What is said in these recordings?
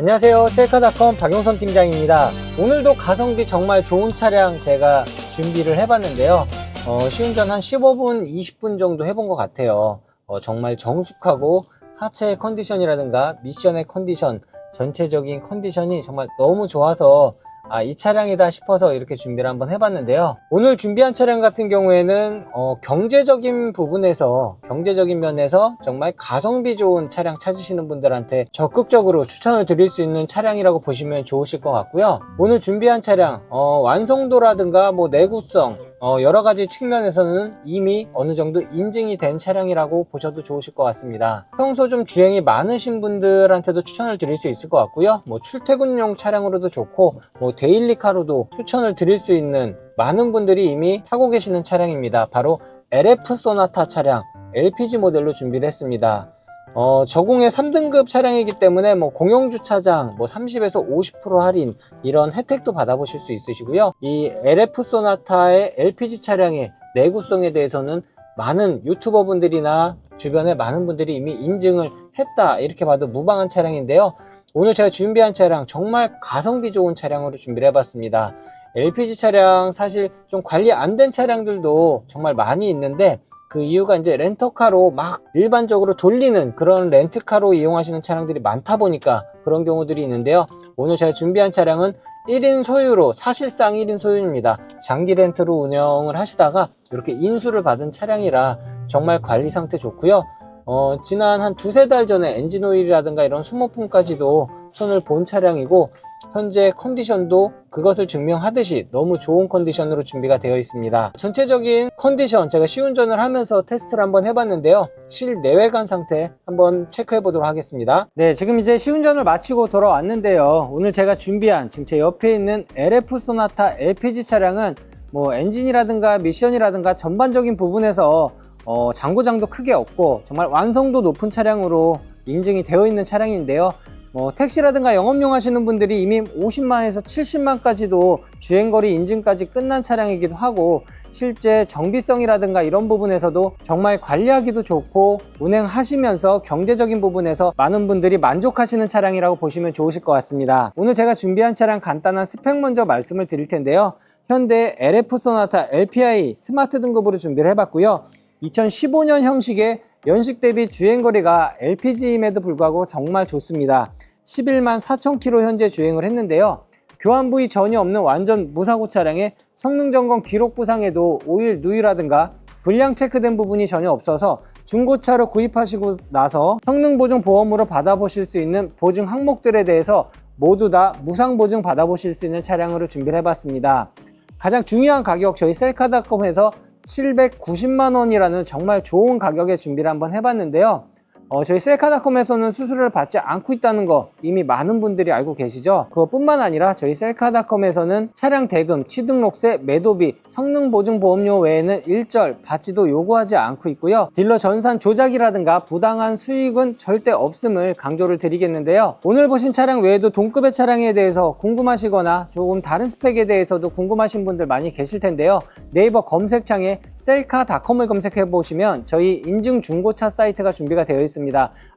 안녕하세요. 셀카닷컴 박용선 팀장입니다. 오늘도 가성비 정말 좋은 차량 제가 준비를 해봤는데요. 어, 시운전 한 15분, 20분 정도 해본 것 같아요. 어, 정말 정숙하고 하체의 컨디션이라든가 미션의 컨디션, 전체적인 컨디션이 정말 너무 좋아서 아, 이 차량이다 싶어서 이렇게 준비를 한번 해봤는데요. 오늘 준비한 차량 같은 경우에는 어, 경제적인 부분에서 경제적인 면에서 정말 가성비 좋은 차량 찾으시는 분들한테 적극적으로 추천을 드릴 수 있는 차량이라고 보시면 좋으실 것 같고요. 오늘 준비한 차량 어, 완성도라든가 뭐 내구성 어, 여러 가지 측면에서는 이미 어느 정도 인증이 된 차량이라고 보셔도 좋으실 것 같습니다. 평소 좀 주행이 많으신 분들한테도 추천을 드릴 수 있을 것 같고요. 뭐 출퇴근용 차량으로도 좋고 뭐 데일리카로도 추천을 드릴 수 있는 많은 분들이 이미 타고 계시는 차량입니다. 바로 LF 소나타 차량 LPG 모델로 준비를 했습니다. 어, 저공의 3등급 차량이기 때문에 뭐 공용주차장 뭐 30에서 50% 할인 이런 혜택도 받아보실 수 있으시고요. 이 LF 소나타의 LPG 차량의 내구성에 대해서는 많은 유튜버 분들이나 주변에 많은 분들이 이미 인증을 했다 이렇게 봐도 무방한 차량인데요. 오늘 제가 준비한 차량 정말 가성비 좋은 차량으로 준비를 해봤습니다. LPG 차량 사실 좀 관리 안 된 차량들도 정말 많이 있는데 그 이유가 이제 렌터카로 막 일반적으로 돌리는 그런 렌트카로 이용하시는 차량들이 많다 보니까 그런 경우들이 있는데요. 오늘 제가 준비한 차량은 1인 소유로 사실상 1인 소유입니다. 장기 렌트로 운영을 하시다가 이렇게 인수를 받은 차량이라 정말 관리 상태 좋고요. 어, 지난 한 두세 달 전에 엔진 오일이라든가 이런 소모품까지도 손을 본 차량이고 현재 컨디션도 그것을 증명하듯이 너무 좋은 컨디션으로 준비가 되어 있습니다. 전체적인 컨디션 제가 시운전을 하면서 테스트를 한번 해봤는데요. 실내외관 상태 한번 체크해 보도록 하겠습니다. 네, 지금 이제 시운전을 마치고 돌아왔는데요. 오늘 제가 준비한 지금 제 옆에 있는 LF 소나타 LPG 차량은 뭐 엔진이라든가 미션이라든가 전반적인 부분에서 어, 장고장도 크게 없고 정말 완성도 높은 차량으로 인증이 되어 있는 차량인데요. 뭐 택시라든가 영업용 하시는 분들이 이미 50만에서 70만까지도 주행거리 인증까지 끝난 차량이기도 하고 실제 정비성이라든가 이런 부분에서도 정말 관리하기도 좋고 운행하시면서 경제적인 부분에서 많은 분들이 만족하시는 차량이라고 보시면 좋으실 것 같습니다. 오늘 제가 준비한 차량 간단한 스펙 먼저 말씀을 드릴 텐데요. 현대 LF 소나타 LPI 스마트 등급으로 준비를 해봤고요. 2015년 형식의 연식 대비 주행거리가 LPG임에도 불구하고 정말 좋습니다. 11만 4천 킬로 현재 주행을 했는데요. 교환 부위 전혀 없는 완전 무사고 차량에 성능 점검 기록 부상에도 오일 누유라든가 불량 체크된 부분이 전혀 없어서 중고차로 구입하시고 나서 성능 보증 보험으로 받아보실 수 있는 보증 항목들에 대해서 모두 다 무상 보증 받아보실 수 있는 차량으로 준비를 해봤습니다. 가장 중요한 가격 저희 셀카닷컴에서 790만 원이라는 정말 좋은 가격에 준비를 한번 해봤는데요. 어, 저희 셀카닷컴에서는 수수료를 받지 않고 있다는 거 이미 많은 분들이 알고 계시죠? 그것뿐만 아니라 저희 셀카닷컴에서는 차량 대금, 취등록세, 매도비, 성능보증보험료 외에는 일절 받지도 요구하지 않고 있고요. 딜러 전산 조작이라든가 부당한 수익은 절대 없음을 강조를 드리겠는데요. 오늘 보신 차량 외에도 동급의 차량에 대해서 궁금하시거나 조금 다른 스펙에 대해서도 궁금하신 분들 많이 계실 텐데요. 네이버 검색창에 셀카닷컴을 검색해 보시면 저희 인증 중고차 사이트가 준비가 되어 있습니다.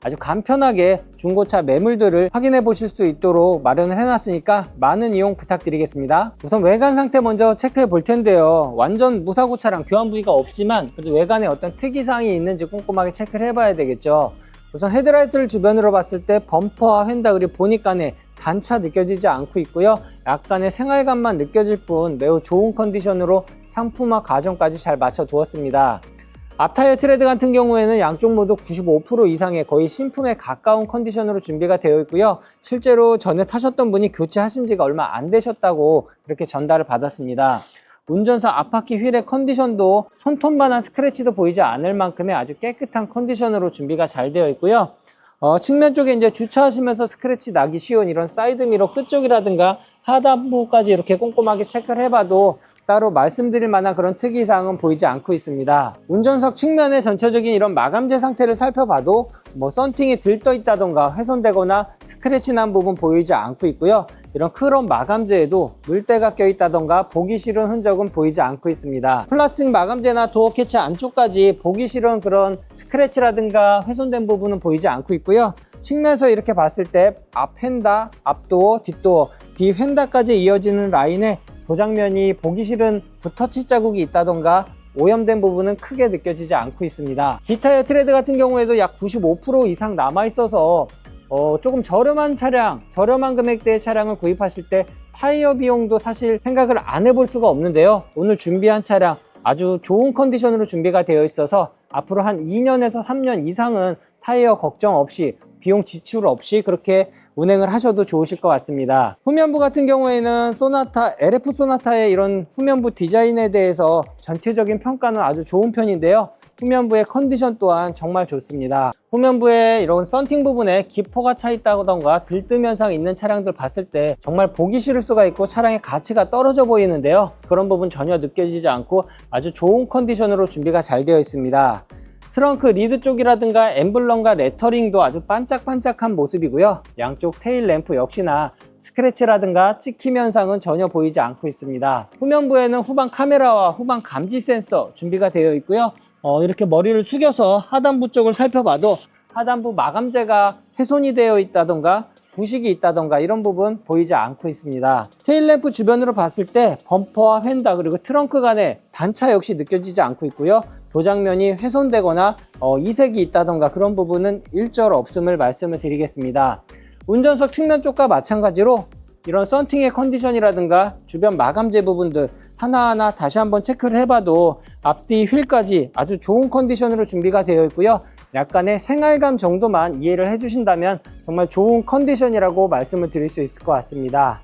아주 간편하게 중고차 매물들을 확인해 보실 수 있도록 마련을 해놨으니까 많은 이용 부탁드리겠습니다. 우선 외관 상태 먼저 체크해 볼 텐데요. 완전 무사고 차량 교환 부위가 없지만 그래도 외관에 어떤 특이사항이 있는지 꼼꼼하게 체크를 해봐야 되겠죠. 우선 헤드라이트를 주변으로 봤을 때 범퍼와 휀다그리 보니까에 단차 느껴지지 않고 있고요. 약간의 생활감만 느껴질 뿐 매우 좋은 컨디션으로 상품화 과정까지 잘 맞춰 두었습니다. 앞타이어 트레드 같은 경우에는 양쪽 모두 95% 이상의 거의 신품에 가까운 컨디션으로 준비가 되어 있고요. 실제로 전에 타셨던 분이 교체하신 지가 얼마 안 되셨다고 그렇게 전달을 받았습니다. 운전사 앞바퀴 휠의 컨디션도 손톱만한 스크래치도 보이지 않을 만큼의 아주 깨끗한 컨디션으로 준비가 잘 되어 있고요. 어, 측면 쪽에 이제 주차하시면서 스크래치 나기 쉬운 이런 사이드미러 끝쪽이라든가 하단부까지 이렇게 꼼꼼하게 체크를 해봐도 따로 말씀드릴 만한 그런 특이사항은 보이지 않고 있습니다. 운전석 측면의 전체적인 이런 마감재 상태를 살펴봐도 뭐 썬팅이 들떠 있다던가 훼손되거나 스크래치 난 부분 보이지 않고 있고요. 이런 크롬 마감재에도 물때가 껴있다던가 보기 싫은 흔적은 보이지 않고 있습니다. 플라스틱 마감재나 도어 캐치 안쪽까지 보기 싫은 그런 스크래치라든가 훼손된 부분은 보이지 않고 있고요. 측면에서 이렇게 봤을 때 앞 휀다, 앞도어, 뒷도어, 뒤 휀다까지 이어지는 라인에 도장면이 보기 싫은 붓터치 자국이 있다던가 오염된 부분은 크게 느껴지지 않고 있습니다. 뒷타이어 트레드 같은 경우에도 약 95% 이상 남아 있어서 어, 조금 저렴한 차량, 저렴한 금액대의 차량을 구입하실 때 타이어 비용도 사실 생각을 안 해볼 수가 없는데요. 오늘 준비한 차량 아주 좋은 컨디션으로 준비가 되어 있어서 앞으로 한 2년에서 3년 이상은 타이어 걱정 없이 비용 지출 없이 그렇게 운행을 하셔도 좋으실 것 같습니다. 후면부 같은 경우에는 소나타, LF 소나타의 이런 후면부 디자인에 대해서 전체적인 평가는 아주 좋은 편인데요. 후면부의 컨디션 또한 정말 좋습니다. 후면부에 이런 썬팅 부분에 기포가 차 있다던가 들뜸 현상 있는 차량들 봤을 때 정말 보기 싫을 수가 있고 차량의 가치가 떨어져 보이는데요. 그런 부분 전혀 느껴지지 않고 아주 좋은 컨디션으로 준비가 잘 되어 있습니다. 트렁크 리드 쪽이라든가 엠블럼과 레터링도 아주 반짝반짝한 모습이고요. 양쪽 테일 램프 역시나 스크래치라든가 찍힘 현상은 전혀 보이지 않고 있습니다. 후면부에는 후방 카메라와 후방 감지 센서 준비가 되어 있고요. 어, 이렇게 머리를 숙여서 하단부 쪽을 살펴봐도 하단부 마감재가 훼손이 되어 있다던가 부식이 있다던가 이런 부분 보이지 않고 있습니다. 테일램프 주변으로 봤을 때 범퍼와 휀다 그리고 트렁크 간의 단차 역시 느껴지지 않고 있고요. 도장면이 훼손되거나 어, 이색이 있다던가 그런 부분은 일절 없음을 말씀을 드리겠습니다. 운전석 측면 쪽과 마찬가지로 이런 썬팅의 컨디션이라든가 주변 마감재 부분들 하나하나 다시 한번 체크를 해봐도 앞뒤 휠까지 아주 좋은 컨디션으로 준비가 되어 있고요. 약간의 생활감 정도만 이해를 해주신다면 정말 좋은 컨디션이라고 말씀을 드릴 수 있을 것 같습니다.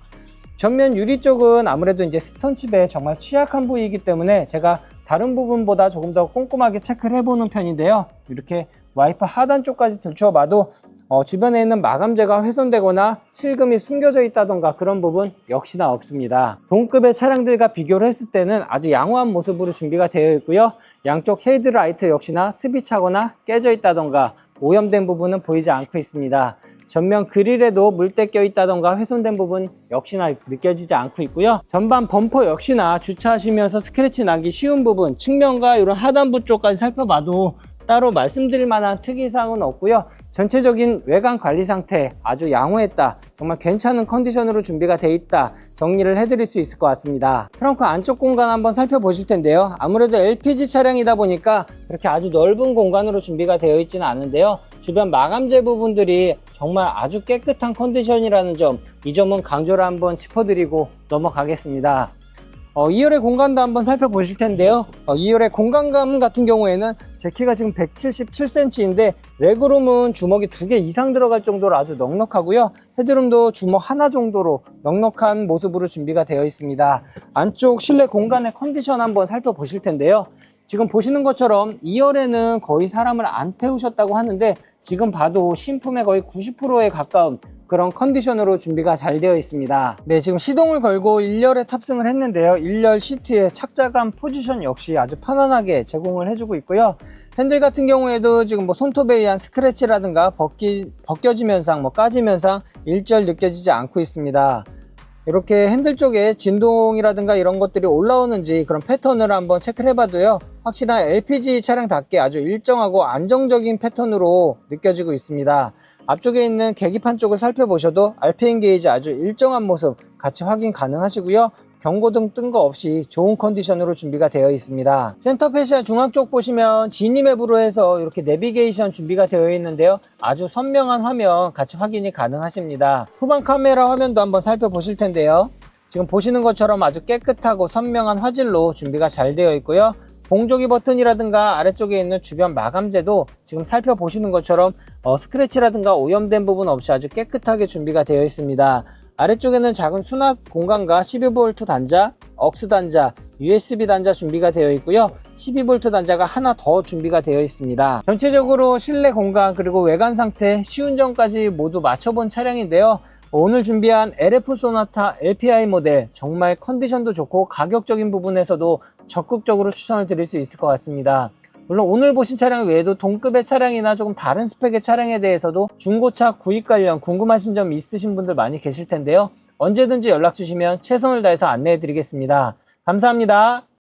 전면 유리 쪽은 아무래도 이제 스턴칩에 정말 취약한 부위이기 때문에 제가 다른 부분보다 조금 더 꼼꼼하게 체크를 해보는 편인데요. 이렇게 와이퍼 하단 쪽까지 들추어 봐도 어, 주변에 있는 마감재가 훼손되거나 실금이 숨겨져 있다던가 그런 부분 역시나 없습니다. 동급의 차량들과 비교를 했을 때는 아주 양호한 모습으로 준비가 되어 있고요. 양쪽 헤드라이트 역시나 습이 차거나 깨져 있다던가 오염된 부분은 보이지 않고 있습니다. 전면 그릴에도 물때 껴 있다던가 훼손된 부분 역시나 느껴지지 않고 있고요. 전방 범퍼 역시나 주차하시면서 스크래치 나기 쉬운 부분 측면과 이런 하단부 쪽까지 살펴봐도 따로 말씀드릴 만한 특이사항은 없고요. 전체적인 외관 관리 상태 아주 양호했다. 정말 괜찮은 컨디션으로 준비가 돼 있다. 정리를 해드릴 수 있을 것 같습니다. 트렁크 안쪽 공간 한번 살펴보실 텐데요. 아무래도 LPG 차량이다 보니까 그렇게 아주 넓은 공간으로 준비가 되어 있지는 않은데요. 주변 마감재 부분들이 정말 아주 깨끗한 컨디션이라는 점, 이 점은 강조를 한번 짚어드리고 넘어가겠습니다. 어, 2열의 공간도 한번 살펴보실 텐데요. 어, 2열의 공간감 같은 경우에는 제 키가 지금 177cm인데 레그룸은 주먹이 두 개 이상 들어갈 정도로 아주 넉넉하고요. 헤드룸도 주먹 하나 정도로 넉넉한 모습으로 준비가 되어 있습니다. 안쪽 실내 공간의 컨디션 한번 살펴보실 텐데요. 지금 보시는 것처럼 2열에는 거의 사람을 안 태우셨다고 하는데 지금 봐도 신품의 거의 90%에 가까운 그런 컨디션으로 준비가 잘 되어 있습니다. 네, 지금 시동을 걸고 1열에 탑승을 했는데요. 1열 시트의 착자감 포지션 역시 아주 편안하게 제공을 해주고 있고요. 핸들 같은 경우에도 지금 뭐 손톱에 의한 스크래치라든가 벗기, 벗겨짐 현상, 뭐 까짐 현상 일절 느껴지지 않고 있습니다. 이렇게 핸들 쪽에 진동이라든가 이런 것들이 올라오는지 그런 패턴을 한번 체크를 해봐도요. 확실한 LPG 차량답게 아주 일정하고 안정적인 패턴으로 느껴지고 있습니다. 앞쪽에 있는 계기판 쪽을 살펴보셔도 RPM 게이지 아주 일정한 모습 같이 확인 가능하시고요. 경고등 뜬 거 없이 좋은 컨디션으로 준비가 되어 있습니다. 센터 패시아 중앙 쪽 보시면 지니 맵으로 해서 이렇게 내비게이션 준비가 되어 있는데요. 아주 선명한 화면 같이 확인이 가능하십니다. 후방 카메라 화면도 한번 살펴보실 텐데요. 지금 보시는 것처럼 아주 깨끗하고 선명한 화질로 준비가 잘 되어 있고요. 공조기 버튼이라든가 아래쪽에 있는 주변 마감재도 지금 살펴보시는 것처럼 어, 스크래치라든가 오염된 부분 없이 아주 깨끗하게 준비가 되어 있습니다. 아래쪽에는 작은 수납 공간과 12V 단자, 억스 단자, USB 단자 준비가 되어 있고요. 12V 단자가 하나 더 준비가 되어 있습니다. 전체적으로 실내 공간 그리고 외관 상태, 시운전까지 모두 맞춰본 차량인데요. 오늘 준비한 LF 소나타 LPI 모델 정말 컨디션도 좋고 가격적인 부분에서도 적극적으로 추천을 드릴 수 있을 것 같습니다. 물론 오늘 보신 차량 외에도 동급의 차량이나 조금 다른 스펙의 차량에 대해서도 중고차 구입 관련 궁금하신 점 있으신 분들 많이 계실 텐데요. 언제든지 연락 주시면 최선을 다해서 안내해 드리겠습니다. 감사합니다.